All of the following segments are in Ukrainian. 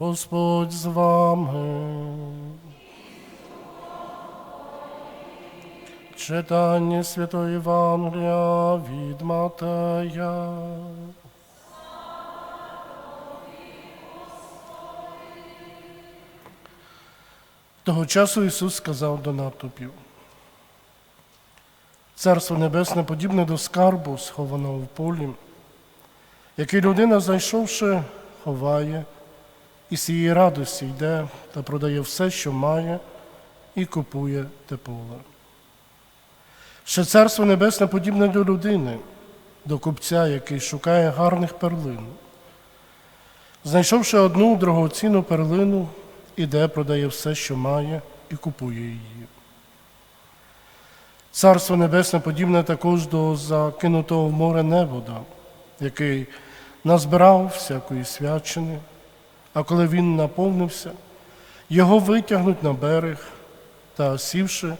Господь з вами. Читання Святої Євангелія від Матея. Того часу Ісус сказав до натовпів. Царство Небесне подібне до скарбу, схованого в полі, який людина, знайшовши, ховає, і з цієї радості йде та продає все, що має, і купує те поле. Ще царство небесне подібне до людини, до купця, який шукає гарних перлин. Знайшовши одну дорогоцінну перлину, іде, продає все, що має, і купує її. Царство Небесне подібне також до закинутого в море невода, який назбирав всякої свячини, а коли він наповнився, його витягнуть на берег та, сівши,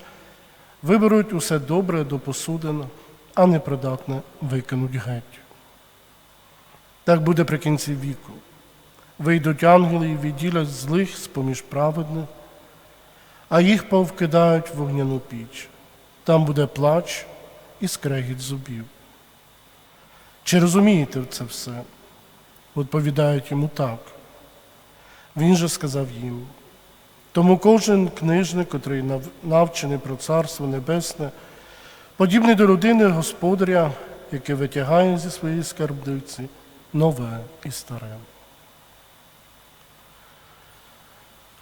виберуть усе добре до посудин, а непридатне викинуть геть. Так буде при кінці віку. Вийдуть ангели і відділять злих з-поміж праведних, а їх повкидають в вогняну піч. Там буде плач і скрегіт зубів. Чи розумієте це все? Відповідають йому так. Він же сказав їм. Тому кожен книжник, котрий навчений про Царство Небесне, подібний до людини господаря, який витягає зі своєї скарбниці нове і старе.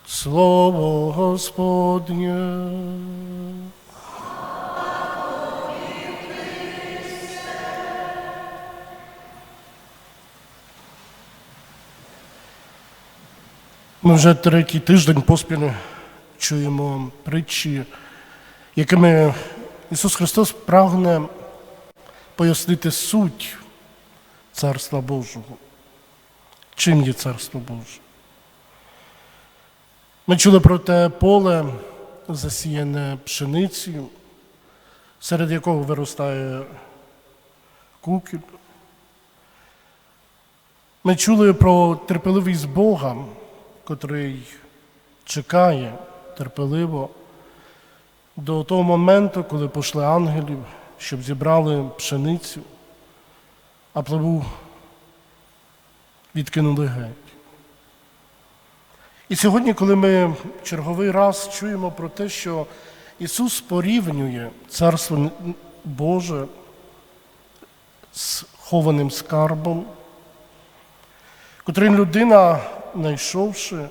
Слово Господнє. Ми вже третій тиждень поспіль чуємо притчі, якими Ісус Христос прагне пояснити суть Царства Божого. Чим є Царство Боже? Ми чули про те поле, засіяне пшеницею, серед якого виростає кукіль. Ми чули про терпеливість Бога, котрий чекає терпеливо до того моменту, коли пошли ангелів, щоб зібрали пшеницю, а плеву відкинули геть. І сьогодні, коли ми черговий раз чуємо про те, що Ісус порівнює Царство Боже з хованим скарбом, котрим людина, знайшовши,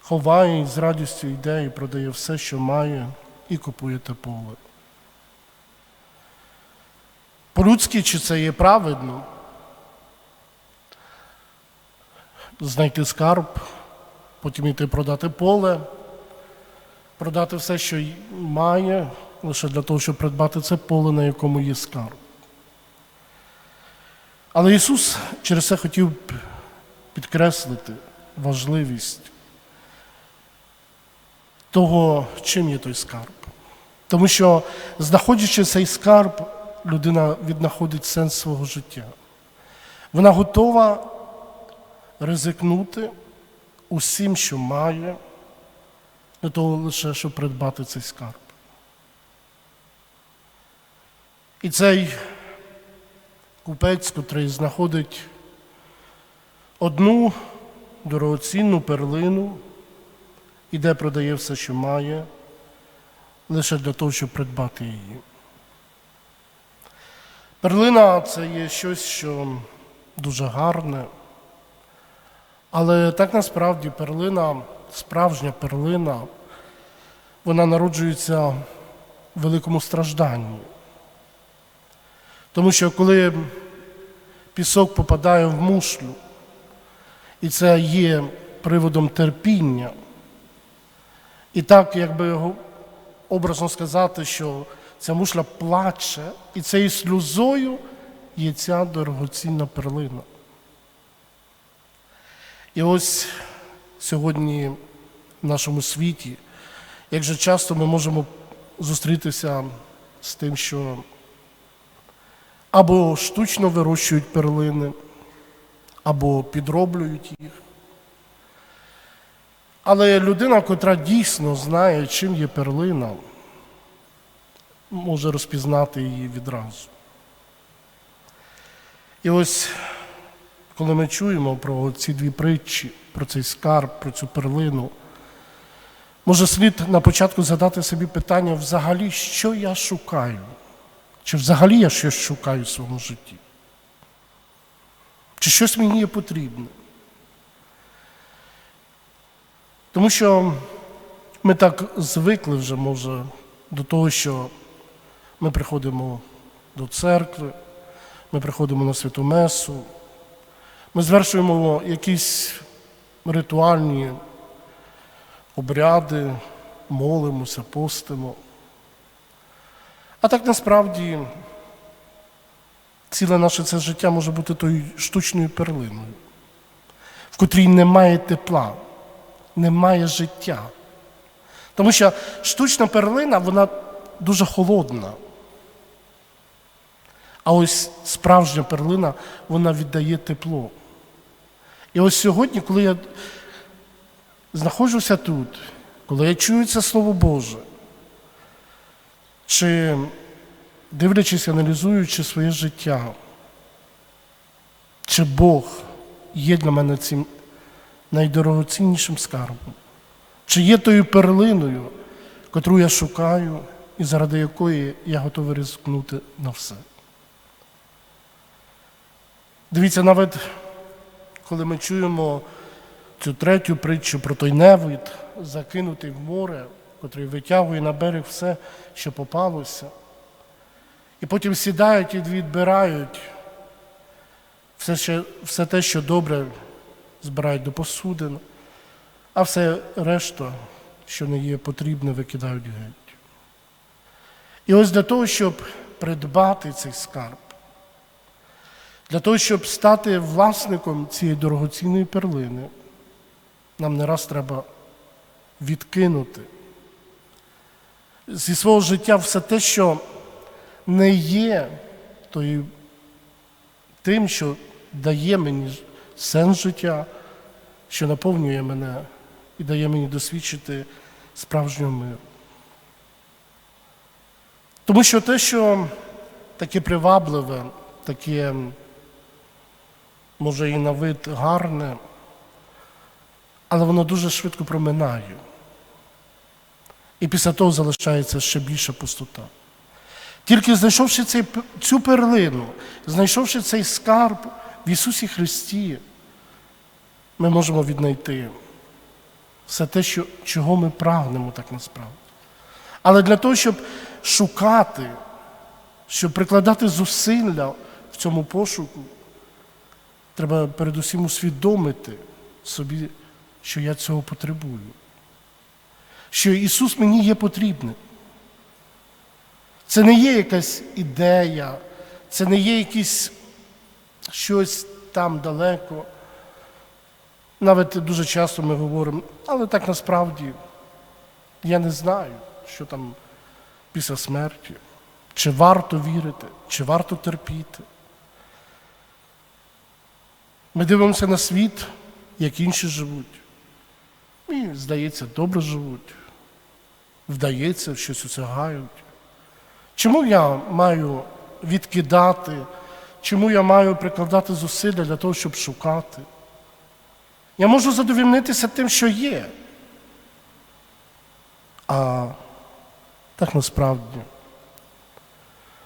ховає і з радістю йде і продає все, що має, і купує те поле. По-людськи, чи це є праведно? Знайти скарб, потім йти продати поле, продати все, що має, лише для того, щоб придбати це поле, на якому є скарб. Але Ісус через це хотів підкреслити важливість того, чим є той скарб. Тому що, знаходячи цей скарб, людина віднаходить сенс свого життя. Вона готова ризикнути усім, що має, для того лише, щоб придбати цей скарб. І цей купець, котрий знаходить одну дорогоцінну перлину, іде продає все, що має, лише для того, щоб придбати її. Перлина це є щось, що дуже гарне, але так насправді перлина, справжня перлина, вона народжується в великому стражданні. Тому що коли пісок попадає в мушлю, і це є приводом терпіння, і так, якби його образно сказати, що ця мушля плаче, і цією сльозою є ця дорогоцінна перлина. І ось сьогодні в нашому світі, як же часто ми можемо зустрітися з тим, що або штучно вирощують перлини, або підроблюють їх, Але людина, котра дійсно знає, чим є перлина, може розпізнати її відразу. І ось, коли ми чуємо про ці дві притчі, про цей скарб, про цю перлину, може слід на початку задати собі питання взагалі, що я шукаю? Чи взагалі я щось шукаю в своєму житті? Чи щось мені є потрібне? Тому що ми так звикли вже, може, до того, що ми приходимо до церкви, ми приходимо на святу Месу, ми звершуємо якісь ритуальні обряди, молимося, постимо. А так насправді ціле наше це життя може бути тою штучною перлиною, в котрій немає тепла, немає життя. Тому що штучна перлина, вона дуже холодна. А ось справжня перлина, вона віддає тепло. І ось сьогодні, коли я знаходжуся тут, коли я чую це Слово Боже, чи дивлячись, аналізуючи своє життя, чи Бог є для мене цим найдорогоціннішим скарбом, чи є тою перлиною, котру я шукаю і заради якої я готовий ризикнути на все. Дивіться, навіть коли ми чуємо цю третю притчу про той невид, закинутий в море, котрий витягує на берег все, що попалося, і потім сідають і відбирають все, що, все те, що добре збирають до посудин, а все решта, що не є потрібне, викидають геть. І ось для того, щоб придбати цей скарб, для того, щоб стати власником цієї дорогоцінної перлини, нам не раз треба відкинути зі свого життя все те, що не є тим, що дає мені сенс життя, що наповнює мене і дає мені досвідчити справжнього миру. Тому що те, що таке привабливе, таке, може, і на вид гарне, але воно дуже швидко проминає. І після того залишається ще більша пустота. Тільки знайшовши цей, цю перлину, знайшовши цей скарб в Ісусі Христі, ми можемо віднайти все те, що, чого ми прагнемо так насправді. Але для того, щоб шукати, щоб прикладати зусилля в цьому пошуку, треба передусім усвідомити собі, що я цього потребую. Що Ісус мені є потрібним. Це не є якась ідея, це не є якісь щось там далеко. Навіть дуже часто ми говоримо, але так насправді я не знаю, що там після смерті, чи варто вірити, чи варто терпіти. Ми дивимося на світ, як інші живуть. І, здається, добре живуть, вдається, щось осягають. Чому я маю відкидати, чому я маю прикладати зусилля для того, щоб шукати? Я можу задовільнитися тим, що є. А так насправді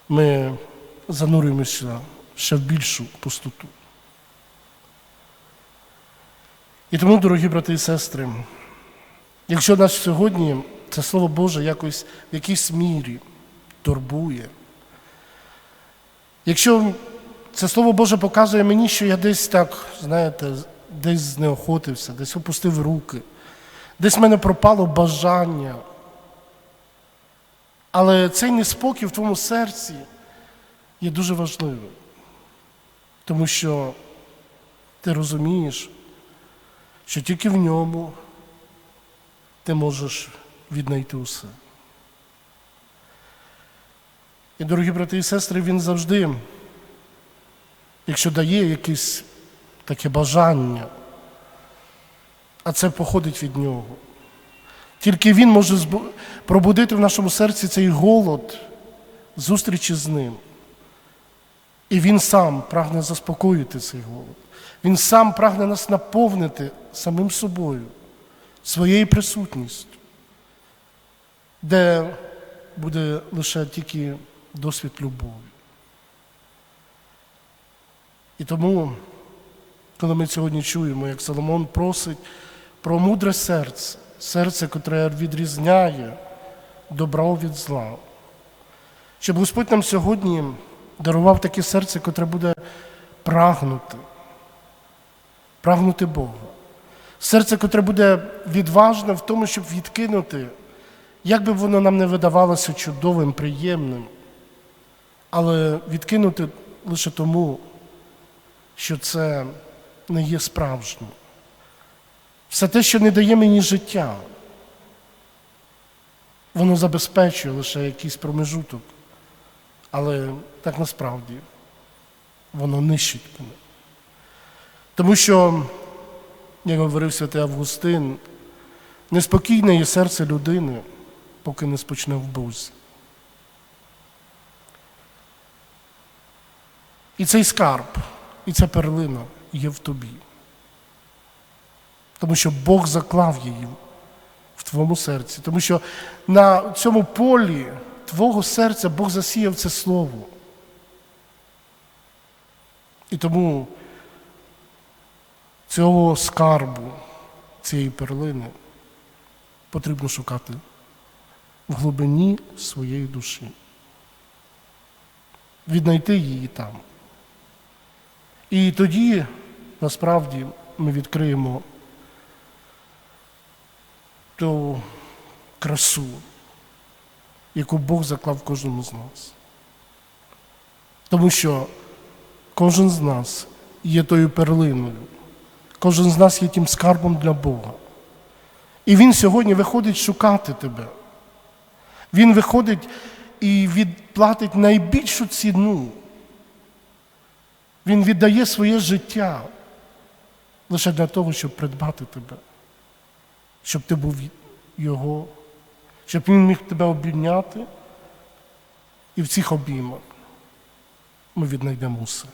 ми занурюємося ще в більшу пустоту. І тому, дорогі брати і сестри, якщо нас сьогодні це Слово Боже якось в якійсь мірі турбує, якщо це Слово Боже показує мені, що я десь так, знаєте, десь знеохотився, десь опустив руки, десь в мене пропало бажання. Але цей неспокій в твоєму серці є дуже важливим, тому що ти розумієш, що тільки в ньому ти можеш віднайти усе. І, дорогі брати і сестри, він завжди, якщо дає якесь таке бажання, а це походить від нього. Тільки Він може пробудити в нашому серці цей голод зустрічі з ним. І Він сам прагне заспокоїти цей голод. Він сам прагне нас наповнити самим собою, своєю присутністю, де буде лише тільки досвід любові. І тому, коли ми сьогодні чуємо, як Соломон просить про мудре серце, серце, котре відрізняє добро від зла, щоб Господь нам сьогодні дарував таке серце, котре буде прагнути, прагнути Бога. Серце, котре буде відважне в тому, щоб відкинути, як би воно нам не видавалося чудовим, приємним, але відкинути лише тому, що це не є справжнім. Все те, що не дає мені життя, воно забезпечує лише якийсь промежуток, але так насправді воно нищить мене. Тому що, як говорив святий Августин, неспокійне є серце людини, поки не спочне в Бозі. І цей скарб, і ця перлина є в тобі. Тому що Бог заклав її в твоєму серці. Тому що на цьому полі твого серця Бог засіяв це слово. І тому цього скарбу, цієї перлини потрібно шукати в глибині своєї душі. Віднайти її там. І тоді насправді ми відкриємо ту красу, яку Бог заклав кожному з нас. Тому що кожен з нас є тою перлиною, кожен з нас є тим скарбом для Бога. І Він сьогодні виходить шукати тебе. Він виходить і відплатить найбільшу ціну. Він віддає своє життя лише для того, щоб придбати тебе, щоб ти був Його, щоб Він міг тебе обійняти, і в цих обіймах ми віднайдемо усе.